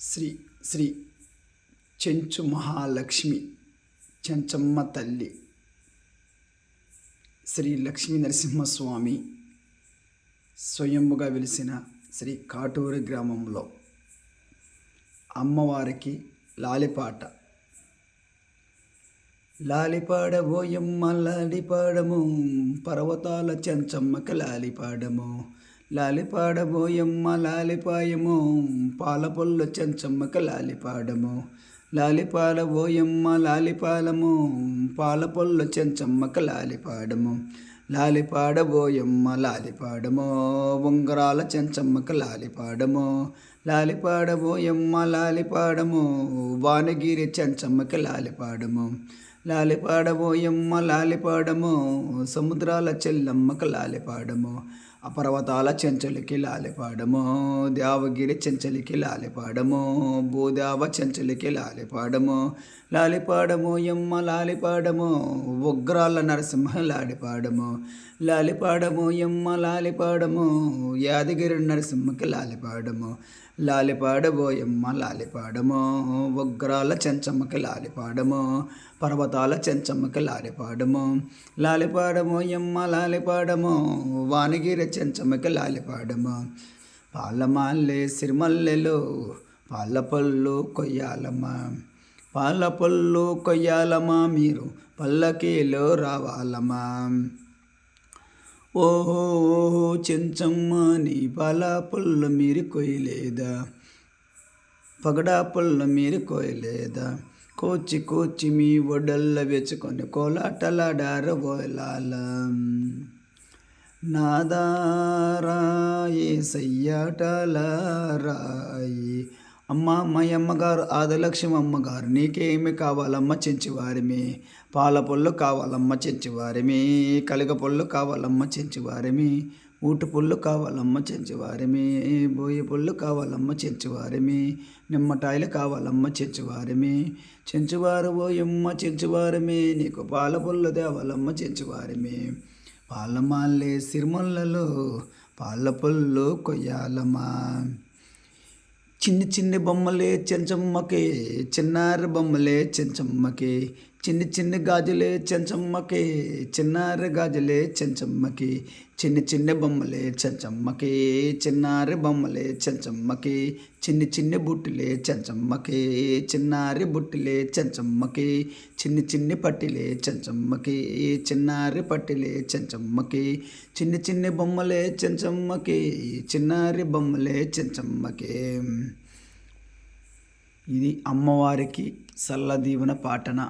శ్రీ శ్రీ చెంచు మహాలక్ష్మి చెంచమ్మ తల్లి శ్రీ లక్ష్మీ నరసింహస్వామి స్వయంభుగా వెలిసిన శ్రీ కాటూరు గ్రామంలో అమ్మవారికి లాలిపాట. లాలిపాడబోయమ్మ లాలిపాడము పర్వతాల చెంచమ్మకి లాలిపాడము. లాలిపాడబోయమ్మ లాలిపాయము పాలపొల్లు చెంచమ్మక లాలిపాడము. లాలిపాడబోయమ్మ లాలిపాలము పాలపొల్లు చెంచమ్మక లాలిపాడము. లాలిపాడబోయమ్మ లాలిపాడము ఉంగరాల చెంచమ్మక లాలిపాడము. లాలిపాడబోయమ్మ లాలిపాడము వానగిరి చెంచమ్మక లాలిపాడము. లాలిపాడబోయమ్మ లాలిపాడము సముద్రాల చెల్లమ్మక లాలిపాడము. అపర్వతాల చెంచలికి లాలిపాడము దేవగిరి చెంచలికి లాలిపాడము భూదేవ చెంచలికి లాలిపాడము లాలిపాడము ఎమ్మ లాలిపాడము ఉగ్రాల నరసింహ లాలిపాడము లాలిపాడము ఎమ్మ లాలిపాడము యాదగిరి నరసింహకి లాలిపాడము లాలిపాడబోయమ్మ లాలిపాడము. ఉగ్రాల చెంచమ్మకి లాలిపాడము. పర్వతాల చెంచమ్మకి లాలిపాడము. లాలిపాడమోయమ్మ లాలిపాడము. వానగిరి చెంచమ్మకి లాలిపాడము. పాలమాల్లే సిరిమల్లెలు పాల పళ్ళు కొయ్యాలమ్మ. పాల పళ్ళు కొయ్యాలమ్మా మీరు పల్లకీలో రావాలమ్మా. ఓహో ఓహో చెంచమ్మ నీ పాల పళ్ళు మీరు కొయ్యలేదా? పగడా పుల్ల మీరు కోయలేదా కోచి కోచి మీ ఒడల్ల వెచ్చుకొని కోలాటలాడారు బోలాల నాదారాయి సయ్యాటలారాయి అమ్మ మా అమ్మగారు ఆదలక్ష్మి అమ్మగారు నీకేమి కావాలమ్మ చెంచివారిమి. పాల పొల్లు కావాలమ్మ చెంచివారిమి. కలిగ పొల్లు కావాలమ్మ చెంచివారిమి. ఊటు పుల్లు కావాలమ్మ చెంచివారిమి. బోయి పుల్లు కావాలమ్మ చెంచివారిమి. నిమ్మటాయిలు కావాలమ్మ చెంచివారిమి. చెంచువారు ఓయమ్మ చెంచువారిమి. నీకు పాల పుల్లు దేవాలమ్మ చెంచివారిమి. పాలమాలే సిరిమల్లలో పాల పుల్లు కొయ్యాలమ్మా. చిన్ని చిన్ని బొమ్మలే చెంచమ్మకి చిన్నారి బొమ్మలే చెంచమ్మకి చిన్ని చిన్ని గాజులే చెంచమ్మకి చిన్నారి గాజులే చెంచమ్మకి చిన్ని చిన్ని బొమ్మలే చెంచమ్మకి చిన్నారి బొమ్మలే చెంచమ్మకి చిన్ని చిన్ని బుట్టిలే చెంచమ్మకి చిన్నారి బుట్టిలే చెంచమ్మకి చిన్ని చిన్ని పట్టిలే చెంచమ్మకి చిన్నారి పట్టిలే చెంచమ్మకి చిన్ని చిన్ని బొమ్మలే చెంచమ్మకి చిన్నారి బొమ్మలే చెంచమ్మకి. ఇది అమ్మవారికి సల్లదీవన పాటన.